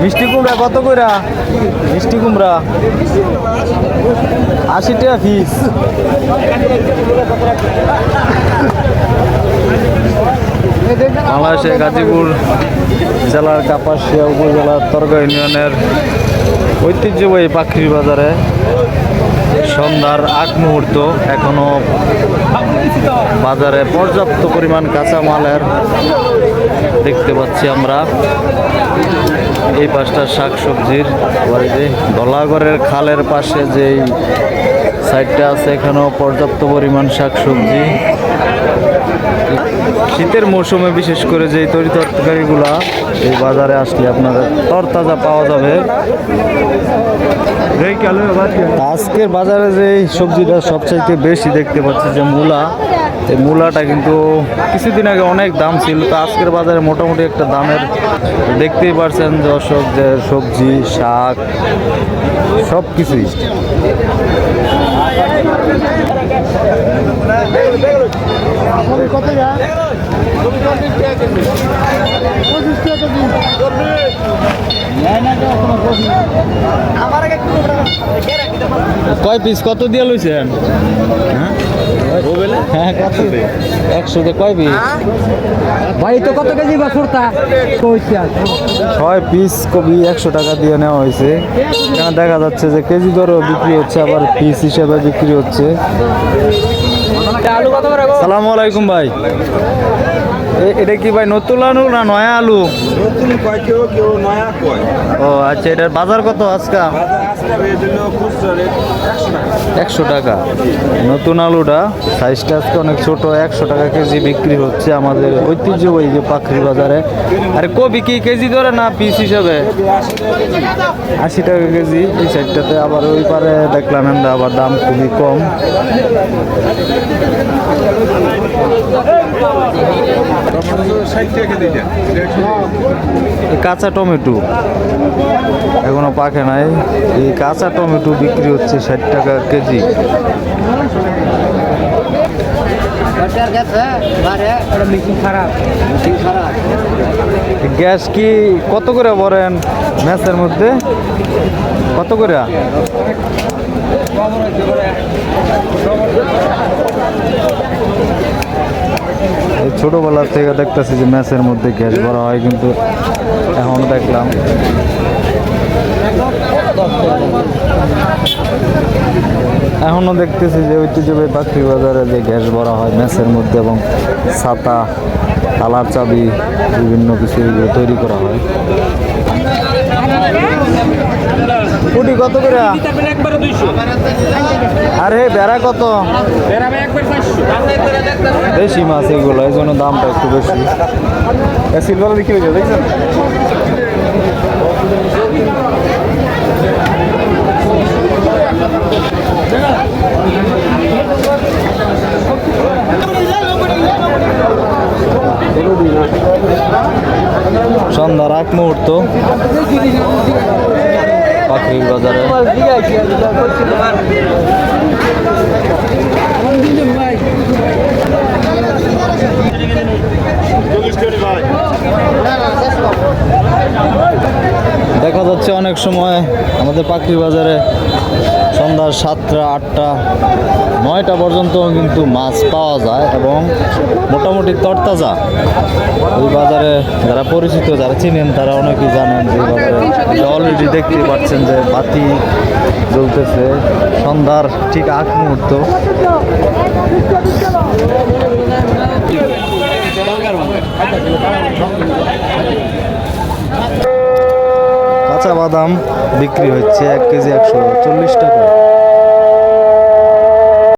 মিষ্টি কুমড়া কত কইরা? মিষ্টি কুমড়া। আশি টাকা পিস বাংলাদেশের গাজীপুর জেলার কাপাসিয়া উপজেলার তরগা ইউনিয়নের ঐতিহ্যবাহী পাখির বাজারে সন্ধ্যার আগ মুহূর্ত এখনও বাজারে পর্যাপ্ত পরিমাণ কাঁচামালের দেখতে পাচ্ছি আমরা। এই পাশটা শাকসবজির বাড়িতে গলাগড়ের খালের পাশে যেই সাইডটা আছে, এখানেও পর্যাপ্ত পরিমাণ শাকসবজি। শীতের মৌসুমে বিশেষ করে যে তরি তরকারিগুলা এই বাজারে আসলে আপনার তরতাজা পাওয়া যাবে। আজকের বাজারে যে সবজিটা সবচাইতে বেশি দেখতে পাচ্ছি যে মূলা, এই মূলাটা কিন্তু কিছুদিন আগে অনেক দাম ছিল, তো আজকের বাজারে মোটামুটি একটা দামের দেখতেই পারছেন দর্শক যে সবজি, শাক সব কিছুই Vamos encontrar. Vamos encontrar. Vamos encontrar. কয় পিস কত দিয়ে লইছেন হ্যাঁ? কত একশোতে কয় পিস ভাই তো কত কেজি বা সুরতা ছয় পিস কবি একশো টাকা দিয়ে নেওয়া হয়েছে। এখানে দেখা যাচ্ছে যে কেজি দরও বিক্রি হচ্ছে আবার পিস হিসেবে বিক্রি হচ্ছে। সালামু আলাইকুম ভাই। এটা কি ভাই নতুন আলু না নয়া আলু? নতুন কয় কেউ কেউ নয়া কয়। ও আচ্ছা এটার বাজার কত আজকে? একশো টাকা। নতুন আলুটা সাইজটা আজকে অনেক ছোট একশো টাকা কেজি বিক্রি হচ্ছে আমাদের ঐতিহ্যবাহী যে পাখরি বাজারে। আরে কবি কি কেজি ধরে না পিস হিসাবে? আশি টাকা কেজি। এই সাইডটাতে আবার ওই পারে দেখলাম আমরা আবার দাম খুবই কম। কাঁচা টমেটো। এখনও পাকে নাই। এই কাঁচা টমেটো বিক্রি হচ্ছে ষাট টাকা কেজি। গ্যাস কি কত করে ভরেন ম্যাচের মধ্যে? কত করে? এই ছোটবেলা থেকে দেখতেছি যে ম্যাচের মধ্যে গ্যাস ভরা হয়, কিন্তু এখন দেখলাম। এখনও দেখতেছি যে ঐতিহ্যবাহী পাখি বাজারে যে গ্যাস ভরা হয় ম্যাচের মধ্যে এবং ছাতা তালার চাবি, বিভিন্ন কিছু তৈরি করা হয়। কোটি কত করে? আরে বেড়া কত? বেশি মাছ এগুলো এই জন্য দামটা একটু বেশি। সিলভার বিক্রি হয়েছে দেখছেন? সন্ধ্যার আগ মুহূর্ত। পাখির বাজারে। দেখা যাচ্ছে অনেক সময় আমাদের পাখির বাজারে সন্ধ্যার সাতটা, আটটা, নয়টা পর্যন্ত কিন্তু মাছ পাওয়া যায় এবং মোটামুটি তরতাজা। এই বাজারে যারা পরিচিত, যারা চিনেন, তারা অনেকেই জানেন যে বাজারে অলরেডি দেখতে পাচ্ছেন যে বাতি জ্বলতেছে সন্ধ্যার ঠিক আগ মুহূর্ত। কাঁচা বাদাম বিক্রি হচ্ছে এক কেজি একশো চল্লিশ টাকা।